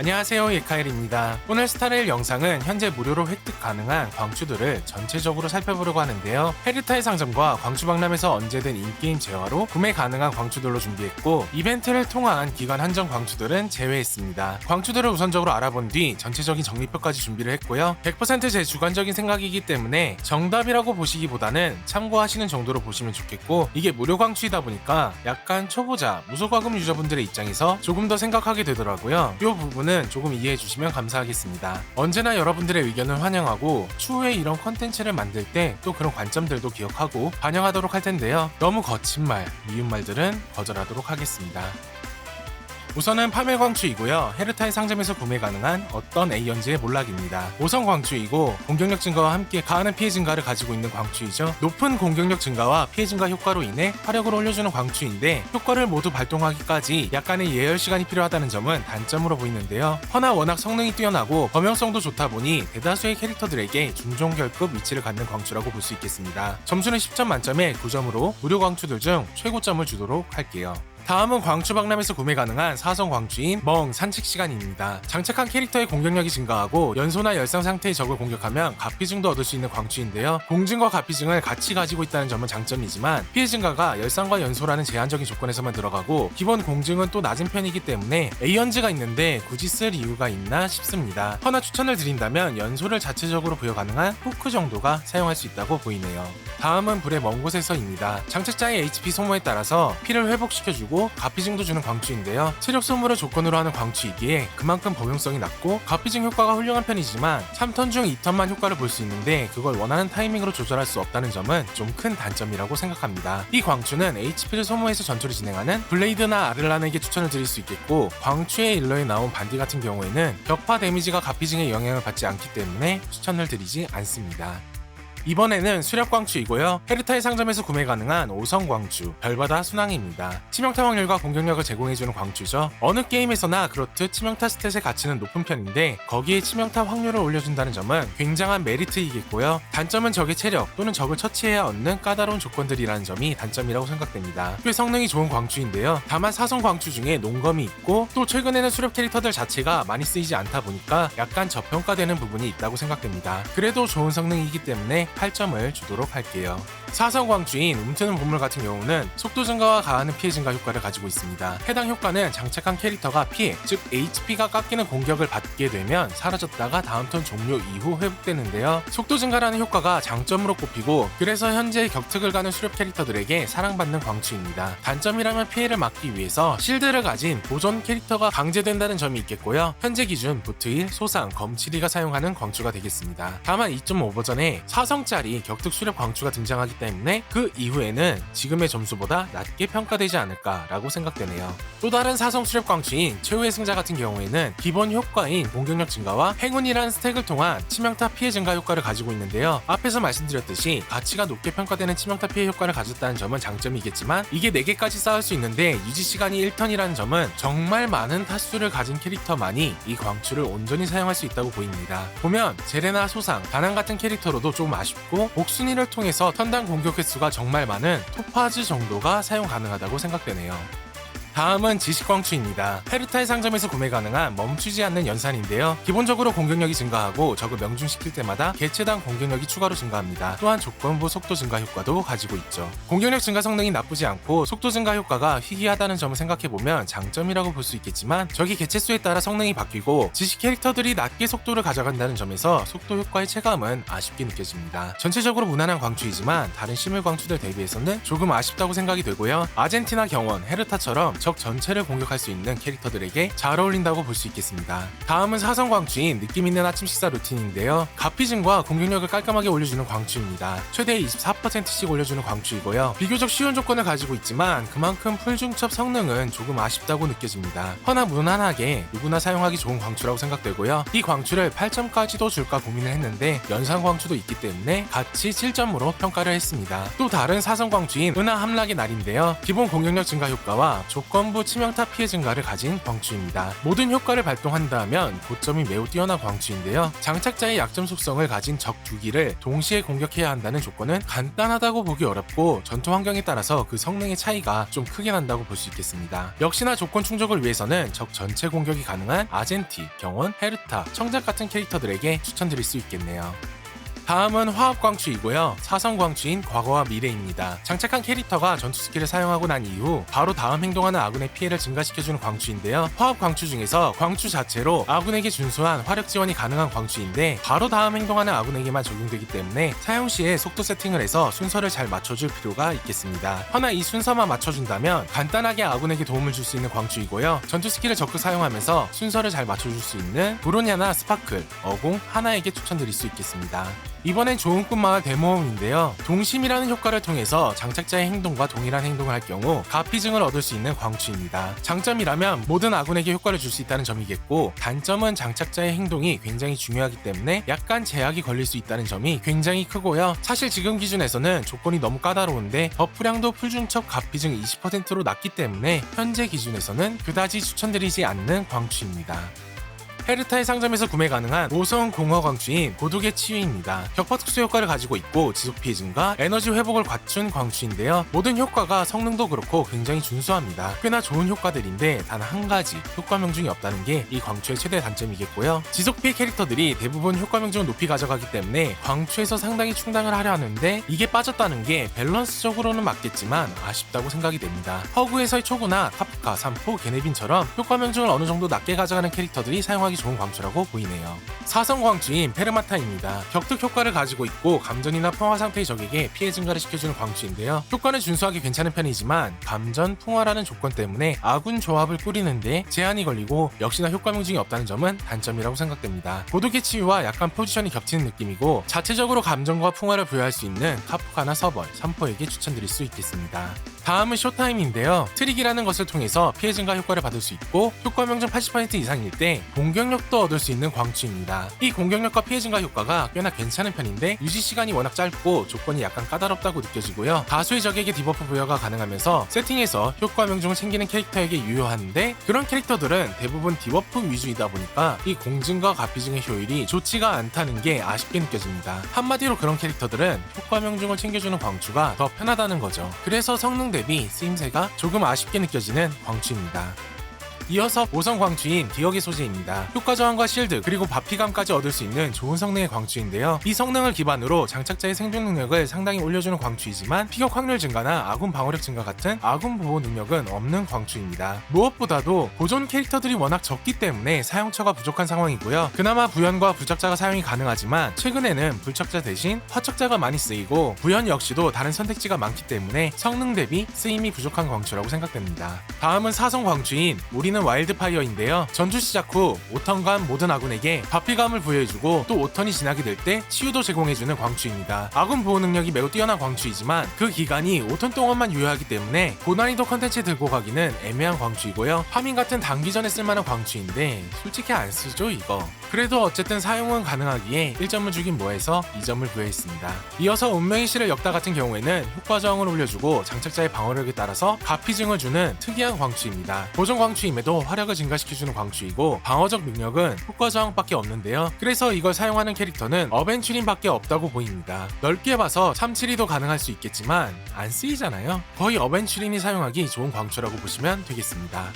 안녕하세요 예카엘입니다. 오늘 스타레일 영상은 현재 무료로 획득 가능한 광추들을 전체적으로 살펴보려고 하는데요. 헤르타의 상점과 광추 박람에서 언제든 인게임 재화로 구매 가능한 광추들로 준비했고 이벤트를 통한 기간 한정 광추들은 제외했습니다. 광추들을 우선적으로 알아본 뒤 전체적인 정리표까지 준비를 했고요. 100%제 주관적인 생각이기 때문에 정답이라고 보시기보다는 참고하시는 정도로 보시면 좋겠고 이게 무료 광추이다 보니까 약간 초보자 무소과금 유저분들의 입장에서 조금 더 생각하게 되더라고요. 이 부분은 조금 이해해 주시면 감사하겠습니다. 언제나 여러분들의 의견을 환영하고 추후에 이런 컨텐츠를 만들 때 또 그런 관점들도 기억하고 반영하도록 할 텐데요. 너무 거친 말, 미운 말들은 거절하도록 하겠습니다. 우선은 파멸 광추이고요. 헤르타의 상점에서 구매 가능한 어떤 A연지의 몰락입니다. 5성 광추이고 공격력 증가와 함께 가하는 피해 증가를 가지고 있는 광추이죠. 높은 공격력 증가와 피해 증가 효과로 인해 화력을 올려주는 광추인데 효과를 모두 발동하기까지 약간의 예열 시간이 필요하다는 점은 단점으로 보이는데요. 허나 워낙 성능이 뛰어나고 범용성도 좋다 보니 대다수의 캐릭터들에게 중종결급 위치를 갖는 광추라고 볼 수 있겠습니다. 점수는 10점 만점에 9점으로 무료 광추들 중 최고점을 주도록 할게요. 다음은 광추 박람에서 구매 가능한 사성 광추인 멍 산책 시간입니다. 장착한 캐릭터의 공격력이 증가하고 연소나 열상 상태의 적을 공격하면 가피증도 얻을 수 있는 광추인데요. 공증과 가피증을 같이 가지고 있다는 점은 장점이지만 피해 증가가 열상과 연소라는 제한적인 조건에서만 들어가고 기본 공증은 또 낮은 편이기 때문에 A연즈가 있는데 굳이 쓸 이유가 있나 싶습니다. 허나 추천을 드린다면 연소를 자체적으로 부여 가능한 후크 정도가 사용할 수 있다고 보이네요. 다음은 불의 먼 곳에서입니다. 장착자의 HP 소모에 따라서 피를 회복시켜주고 가피증도 주는 광추인데요. 체력 소모를 조건으로 하는 광추이기에 그만큼 범용성이 낮고 가피증 효과가 훌륭한 편이지만 3턴 중 2턴만 효과를 볼 수 있는데 그걸 원하는 타이밍으로 조절할 수 없다는 점은 좀 큰 단점이라고 생각합니다. 이 광추는 HP를 소모해서 전투를 진행하는 블레이드나 아를란에게 추천을 드릴 수 있겠고 광추의 일러에 나온 반디 같은 경우에는 격파 데미지가 가피증의 영향을 받지 않기 때문에 추천을 드리지 않습니다. 이번에는 수렵광추이고요. 헤르타의 상점에서 구매 가능한 5성 광추, 별바다 순항입니다. 치명타 확률과 공격력을 제공해주는 광추죠. 어느 게임에서나 그렇듯 치명타 스탯의 가치는 높은 편인데 거기에 치명타 확률을 올려준다는 점은 굉장한 메리트이겠고요. 단점은 적의 체력 또는 적을 처치해야 얻는 까다로운 조건들이라는 점이 단점이라고 생각됩니다. 꽤 성능이 좋은 광추인데요. 다만 사성 광추 중에 농검이 있고 또 최근에는 수렵 캐릭터들 자체가 많이 쓰이지 않다 보니까 약간 저평가되는 부분이 있다고 생각됩니다. 그래도 좋은 성능이기 때문에 8점을 주도록 할게요. 사성 광주인 움트는 보물 같은 경우는 속도 증가와 가하는 피해 증가 효과를 가지고 있습니다. 해당 효과는 장착한 캐릭터가 피해, 즉 HP가 깎이는 공격을 받게 되면 사라졌다가 다음 턴 종료 이후 회복되는데요. 속도 증가라는 효과가 장점으로 꼽히고 그래서 현재 격특을 가는 수렵 캐릭터들에게 사랑받는 광추입니다. 단점이라면 피해를 막기 위해서 실드를 가진 보존 캐릭터가 강제된다는 점이 있겠고요. 현재 기준 부트일, 소상, 검치리가 사용하는 광추가 되겠습니다. 다만 2.5 버전에 사성 짜리 격특 수렵 광추가 등장하기 때문에 그 이후에는 지금의 점수보다 낮게 평가되지 않을까라고 생각되네요. 또 다른 사성 수렵 광추인 최후의 승자 같은 경우에는 기본 효과인 공격력 증가와 행운이라는 스택을 통한 치명타 피해 증가 효과를 가지고 있는데요. 앞에서 말씀드렸듯이 가치가 높게 평가되는 치명타 피해 효과를 가졌다는 점은 장점이겠지만 이게 4개까지 쌓을 수 있는데 유지 시간이 1턴이라는 점은 정말 많은 타수를 가진 캐릭터만이 이 광추를 온전히 사용할 수 있다고 보입니다. 보면 제레나 소상, 다낭 같은 캐릭터로도 좀 아 쉽고 복순이를 통해서 턴당 공격 횟수가 정말 많은 토파즈 정도가 사용 가능하다고 생각되네요. 다음은 지식광추입니다. 페르타의 상점에서 구매 가능한 멈추지 않는 연산인데요. 기본적으로 공격력이 증가하고 적을 명중시킬 때마다 개체당 공격력이 추가로 증가합니다. 또한 조건부 속도 증가 효과도 가지고 있죠. 공격력 증가 성능이 나쁘지 않고 속도 증가 효과가 희귀하다는 점을 생각해보면 장점이라고 볼 수 있겠지만 적이 개체수에 따라 성능이 바뀌고 지식 캐릭터들이 낮게 속도를 가져간다는 점에서 속도 효과의 체감은 아쉽게 느껴집니다. 전체적으로 무난한 광추이지만 다른 시물 광추들 대비해서는 조금 아쉽다고 생각이 되고요. 아젠티나 경원, 헤르타처럼 적 전체를 공격할 수 있는 캐릭터들에게 잘 어울린다고 볼 수 있겠습니다. 다음은 사성 광추인 느낌 있는 아침 식사 루틴인데요. 가피증과 공격력을 깔끔하게 올려주는 광추입니다. 최대 24%씩 올려주는 광추이고요. 비교적 쉬운 조건을 가지고 있지만 그만큼 풀중첩 성능은 조금 아쉽다고 느껴집니다. 허나 무난하게 누구나 사용하기 좋은 광추라고 생각되고요. 이 광추를 8점까지도 줄까 고민을 했는데 연상 광추도 있기 때문에 같이 7점으로 평가를 했습니다. 또 다른 사성 광추인 은하 함락의 날인데요. 기본 공격력 증가 효과와 조건 주건부 치명타 피해 증가를 가진 광추입니다. 모든 효과를 발동한다면 고점이 매우 뛰어난 광추인데요. 장착자의 약점 속성을 가진 적 두 기를 동시에 공격해야 한다는 조건은 간단하다고 보기 어렵고 전투 환경에 따라서 그 성능의 차이가 좀 크게 난다고 볼 수 있겠습니다. 역시나 조건 충족을 위해서는 적 전체 공격이 가능한 아젠티, 경원, 헤르타, 청작 같은 캐릭터들에게 추천드릴 수 있겠네요. 다음은 화합광추이고요. 사성광추인 과거와 미래입니다. 장착한 캐릭터가 전투 스킬을 사용하고 난 이후 바로 다음 행동하는 아군의 피해를 증가시켜주는 광추인데요. 화합광추 중에서 광추 자체로 아군에게 준수한 화력 지원이 가능한 광추인데 바로 다음 행동하는 아군에게만 적용되기 때문에 사용 시에 속도 세팅을 해서 순서를 잘 맞춰줄 필요가 있겠습니다. 허나 이 순서만 맞춰준다면 간단하게 아군에게 도움을 줄 수 있는 광추이고요. 전투 스킬을 적극 사용하면서 순서를 잘 맞춰줄 수 있는 브로냐나 스파클, 어공 하나에게 추천드릴 수 있겠습니다. 이번엔 좋은 꿈 마을 데모음인데요. 동심이라는 효과를 통해서 장착자의 행동과 동일한 행동을 할 경우 가피증을 얻을 수 있는 광추입니다. 장점이라면 모든 아군에게 효과를 줄 수 있다는 점이겠고 단점은 장착자의 행동이 굉장히 중요하기 때문에 약간 제약이 걸릴 수 있다는 점이 굉장히 크고요. 사실 지금 기준에서는 조건이 너무 까다로운데 버프량도 풀중첩 가피증 20%로 낮기 때문에 현재 기준에서는 그다지 추천드리지 않는 광추입니다. 헤르타의 상점에서 구매 가능한 5성 공허 광추인 고독의 치유입니다. 격파 특수 효과를 가지고 있고 지속 피해 증가, 에너지 회복을 갖춘 광추인데요. 모든 효과가 성능도 그렇고 굉장히 준수합니다. 꽤나 좋은 효과들인데 단 한 가지 효과 명 중이 없다는 게 이 광추의 최대 단점이겠고요. 지속 피해 캐릭터들이 대부분 효과 명 중을 높이 가져가기 때문에 광추에서 상당히 충당을 하려 하는데 이게 빠졌다는 게 밸런스적으로는 맞겠지만 아쉽다고 생각이 됩니다. 허구에서의 초구나 카프카, 삼포, 게네빈처럼 효과 명 중을 어느 정도 낮게 가져가는 캐릭터들이 사용하기 좋은 광추라고 보이네요. 사성 광추인 페르마타입니다. 격특 효과를 가지고 있고 감전이나 풍화 상태의 적에게 피해 증가를 시켜주는 광추인데요. 효과는 준수하기 괜찮은 편이지만 감전, 풍화라는 조건 때문에 아군 조합을 꾸리는데 제한이 걸리고 역시나 효과 명중이 없다는 점은 단점이라고 생각됩니다. 고독의 치유와 약간 포지션이 겹치는 느낌이고 자체적으로 감정과 풍화를 부여할 수 있는 카프카나 서벌, 삼포에게 추천드릴 수 있겠습니다. 다음은 쇼타임인데요. 트릭이라는 것을 통해서 피해 증가 효과를 받을 수 있고 효과 명중 80% 이상일 때 공격력도 얻을 수 있는 광추입니다. 이 공격력과 피해 증가 효과가 꽤나 괜찮은 편인데 유지 시간이 워낙 짧고 조건이 약간 까다롭다고 느껴지고요. 다수의 적에게 디버프 부여가 가능하면서 세팅에서 효과 명중을 챙기는 캐릭터에게 유효한데 그런 캐릭터들은 대부분 디버프 위주이다 보니까 이 공증과 가피증의 효율이 좋지가 않다는 게 아쉽게 느껴집니다. 한마디로 그런 캐릭터들은 효과 명중을 챙겨주는 광추가 더 편하다는 거죠. 그래서 성능 대비 쓰임새가 조금 아쉽게 느껴지는 광추입니다. 이어서 5성 광추인 기억의 소재입니다. 효과 저항과 실드 그리고 바피감까지 얻을 수 있는 좋은 성능의 광추인데요. 이 성능을 기반으로 장착자의 생존 능력을 상당히 올려주는 광추이지만 피격 확률 증가나 아군 방어력 증가 같은 아군 보호 능력은 없는 광추입니다. 무엇보다도 보존 캐릭터들이 워낙 적기 때문에 사용처가 부족한 상황이고요. 그나마 부연과 부적자가 사용이 가능하지만 최근에는 불척자 대신 화척자가 많이 쓰이고 부연 역시도 다른 선택지가 많기 때문에 성능 대비 쓰임이 부족한 광추라고 생각됩니다. 다음은 사성 광추인 우리는 와일드파이어인데요. 전투 시작 후 5턴간 모든 아군에게 바피감을 부여해주고 또 5턴이 지나게 될 때 치유도 제공해주는 광추입니다. 아군 보호 능력이 매우 뛰어난 광추이지만 그 기간이 5턴 동안만 유효하기 때문에 고난이도 컨텐츠 들고 가기는 애매한 광추이고요. 파밍 같은 단기전에 쓸만한 광추인데 솔직히 안 쓰죠 이거. 그래도 어쨌든 사용은 가능하기에 1점을 주긴 뭐해서 2점을 부여했습니다. 이어서 운명의 실을 역다 같은 경우에는 효과 저항을 올려주고 장착자의 방어력에 따라서 가피증을 주는 특이한 광추입니다. 보존 광추임에도 화력을 증가시켜주는 광추이고 방어적 능력은 효과 저항밖에 없는데요. 그래서 이걸 사용하는 캐릭터는 어벤츄린밖에 없다고 보입니다. 넓게 봐서 참치리도 가능할 수 있겠지만 안 쓰이잖아요. 거의 어벤츄린이 사용하기 좋은 광추라고 보시면 되겠습니다.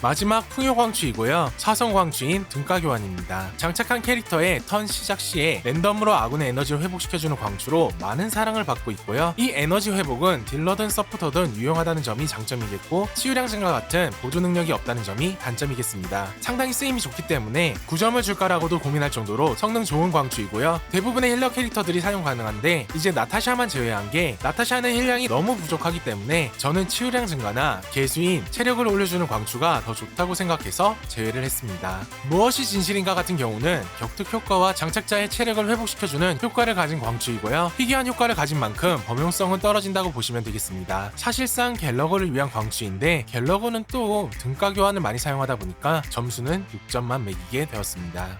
마지막 풍요광추이고요. 사성광추인 등가교환입니다. 장착한 캐릭터의 턴 시작 시에 랜덤으로 아군의 에너지를 회복시켜주는 광추로 많은 사랑을 받고 있고요. 이 에너지 회복은 딜러든 서포터든 유용하다는 점이 장점이겠고 치유량 증가 같은 보조 능력이 없다는 점이 단점이겠습니다. 상당히 쓰임이 좋기 때문에 9점을 줄까라고도 고민할 정도로 성능 좋은 광추이고요. 대부분의 힐러 캐릭터들이 사용 가능한데 이제 나타샤만 제외한 게 나타샤는 힐량이 너무 부족하기 때문에 저는 치유량 증가나 개수인 체력을 올려주는 광추가 더 좋다고 생각해서 제외를 했습니다. 무엇이 진실인가 같은 경우는 격특 효과와 장착자의 체력을 회복시켜주는 효과를 가진 광추이고요. 희귀한 효과를 가진 만큼 범용성은 떨어진다고 보시면 되겠습니다. 사실상 갤러거를 위한 광추인데 갤러거는 또 등가 교환을 많이 사용하다 보니까 점수는 6점만 매기게 되었습니다.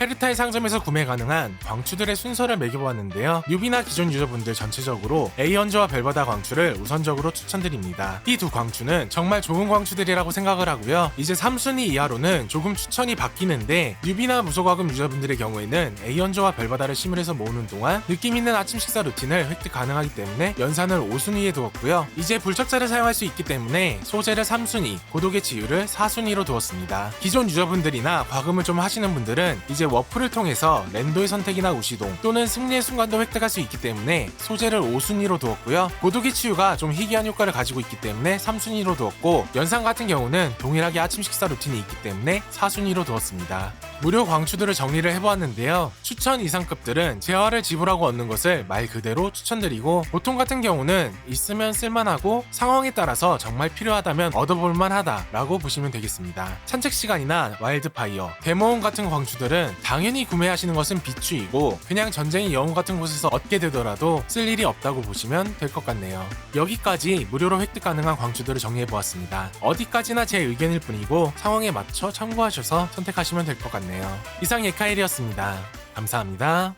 헤르타일 상점에서 구매 가능한 광추들의 순서를 매겨보았는데요. 뉴비나 기존 유저분들 전체적으로 에이언즈와 벨바다 광추를 우선적으로 추천드립니다. 이 두 광추는 정말 좋은 광추들이라고 생각을 하고요. 이제 3순위 이하로는 조금 추천이 바뀌는데 뉴비나 무소과금 유저분들의 경우에는 에이언즈와 벨바다를 심을해서 모으는 동안 느낌 있는 아침 식사 루틴을 획득 가능하기 때문에 연산을 5순위에 두었고요. 이제 불착자를 사용할 수 있기 때문에 소재를 3순위, 고독의 치유를 4순위로 두었습니다. 기존 유저분들이나 과금을 좀 하시는 분들은 이제 워프를 통해서 랜도의 선택이나 우시동 또는 승리의 순간도 획득할 수 있기 때문에 소재를 5순위로 두었고요. 고독의 치유가 좀 희귀한 효과를 가지고 있기 때문에 3순위로 두었고 연상 같은 경우는 동일하게 아침 식사 루틴이 있기 때문에 4순위로 두었습니다. 무료 광추들을 정리를 해보았는데요. 추천 이상급들은 재화를 지불하고 얻는 것을 말 그대로 추천드리고 보통 같은 경우는 있으면 쓸만하고 상황에 따라서 정말 필요하다면 얻어볼만 하다라고 보시면 되겠습니다. 산책 시간이나 와일드파이어, 데모온 같은 광추들은 당연히 구매하시는 것은 비추이고 그냥 전쟁의 영웅 같은 곳에서 얻게 되더라도 쓸 일이 없다고 보시면 될 것 같네요. 여기까지 무료로 획득 가능한 광추들을 정리해보았습니다. 어디까지나 제 의견일 뿐이고 상황에 맞춰 참고하셔서 선택하시면 될 것 같네요. 이상 예카일이었습니다. 감사합니다.